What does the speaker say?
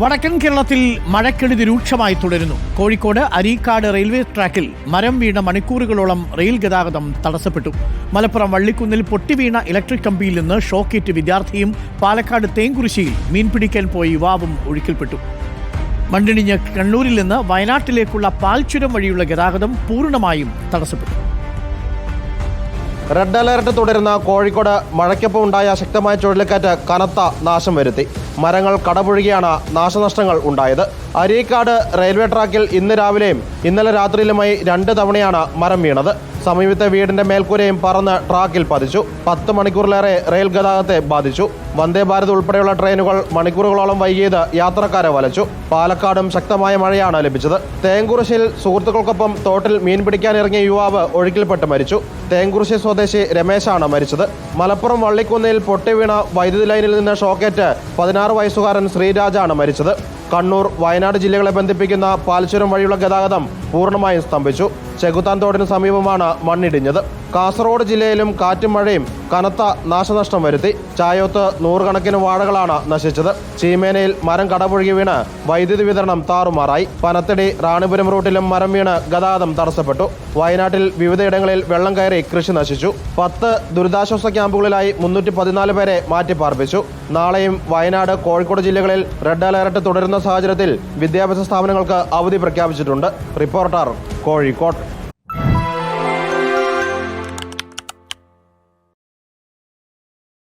വടക്കൻ കേരളത്തിൽ മഴക്കെടുതി രൂക്ഷമായി തുടരുന്നു. കോഴിക്കോട് അരീക്കാട് റെയിൽവേ ട്രാക്കിൽ മരം വീണ മണിക്കൂറുകളോളം റെയിൽ ഗതാഗതം തടസ്സപ്പെട്ടു. മലപ്പുറം വള്ളിക്കുന്നിൽ പൊട്ടിവീണ ഇലക്ട്രിക് കമ്പിയിൽ നിന്ന് ഷോക്കേറ്റ് വിദ്യാർത്ഥിയും പാലക്കാട് തേങ്കുറിശ്ശിയിൽ മീൻപിടിക്കാൻ പോയ യുവാവും ഒഴുക്കിൽപ്പെട്ടു. മണ്ണിടിഞ്ഞ് കണ്ണൂരിൽ നിന്ന് വയനാട്ടിലേക്കുള്ള പാൽച്ചുരം വഴിയുള്ള ഗതാഗതം പൂർണമായും തടസ്സപ്പെട്ടു. റെഡ് അലർട്ട് തുടരുന്ന കോഴിക്കോട് മഴയ്ക്കൊപ്പം ഉണ്ടായ ശക്തമായ ചുഴലിക്കാറ്റ് കനത്ത നാശം വരുത്തി. മരങ്ങൾ കടപുഴുകിയാണ് നാശനഷ്ടങ്ങൾ ഉണ്ടായത്. അരീക്കാട് റെയിൽവേ ട്രാക്കിൽ ഇന്ന് രാവിലെയും ഇന്നലെ രാത്രിയിലുമായി രണ്ട് തവണയാണ് മരം വീണത്. സമീപത്തെ വീടിന്റെ മേൽക്കൂരയും പറന്ന് ട്രാക്കിൽ പതിച്ചു. പത്ത് മണിക്കൂറിലേറെ റെയിൽ ഗതാഗതത്തെ ബാധിച്ചു. വന്ദേ ഭാരത് ഉൾപ്പെടെയുള്ള ട്രെയിനുകൾ മണിക്കൂറുകളോളം വൈകിയത് യാത്രക്കാരെ വലച്ചു. പാലക്കാടും ശക്തമായ മഴയാണ് ലഭിച്ചത്. തേങ്കുറിശ്ശിൽ സുഹൃത്തുക്കൾക്കൊപ്പം തോട്ടിൽ മീൻ പിടിക്കാനിറങ്ങിയ യുവാവ് ഒഴുക്കിൽപ്പെട്ട് മരിച്ചു. തേങ്കുറിശ്ശി സ്വദേശി രമേശാണ് മരിച്ചത്. മലപ്പുറം വള്ളിക്കുന്നിൽ പൊട്ടിവീണ വൈദ്യുതി ലൈനിൽ നിന്ന് ഷോക്കേറ്റ് പതിനാറ് വയസ്സുകാരൻ ശ്രീരാജാണ് മരിച്ചത്. കണ്ണൂർ വയനാട് ജില്ലകളെ ബന്ധിപ്പിക്കുന്ന പാൽച്ചുരം വഴിയുള്ള ഗതാഗതം പൂർണമായും സ്തംഭിച്ചു. ചെകുത്താൻ തോടിന് സമീപമാണ് മണ്ണിടിഞ്ഞത്. കാസർഗോഡ് ജില്ലയിലും കാറ്റും മഴയും കനത്ത നാശനഷ്ടം വരുത്തി. ചായോത്ത് നൂറുകണക്കിന് വാഴകളാണ് നശിച്ചത്. ചീമേനയിൽ മരം കടപുഴകി വീണ് വൈദ്യുതി വിതരണം താറുമാറായി. പനത്തടി റാണിപുരം റൂട്ടിലും മരം വീണ് ഗതാഗതം തടസ്സപ്പെട്ടു. വയനാട്ടിൽ വിവിധയിടങ്ങളിൽ വെള്ളം കയറി കൃഷി നശിച്ചു. പത്ത് ദുരിതാശ്വാസ ക്യാമ്പുകളിലായി മുന്നൂറ്റി പതിനാല് പേരെ മാറ്റിപ്പാർപ്പിച്ചു. നാളെയും വയനാട് കോഴിക്കോട് ജില്ലകളിൽ റെഡ് അലർട്ട് തുടരുന്ന സാഹചര്യത്തിൽ വിദ്യാഭ്യാസ സ്ഥാപനങ്ങൾക്ക് അവധി പ്രഖ്യാപിച്ചിട്ടുണ്ട്. Reporter record, record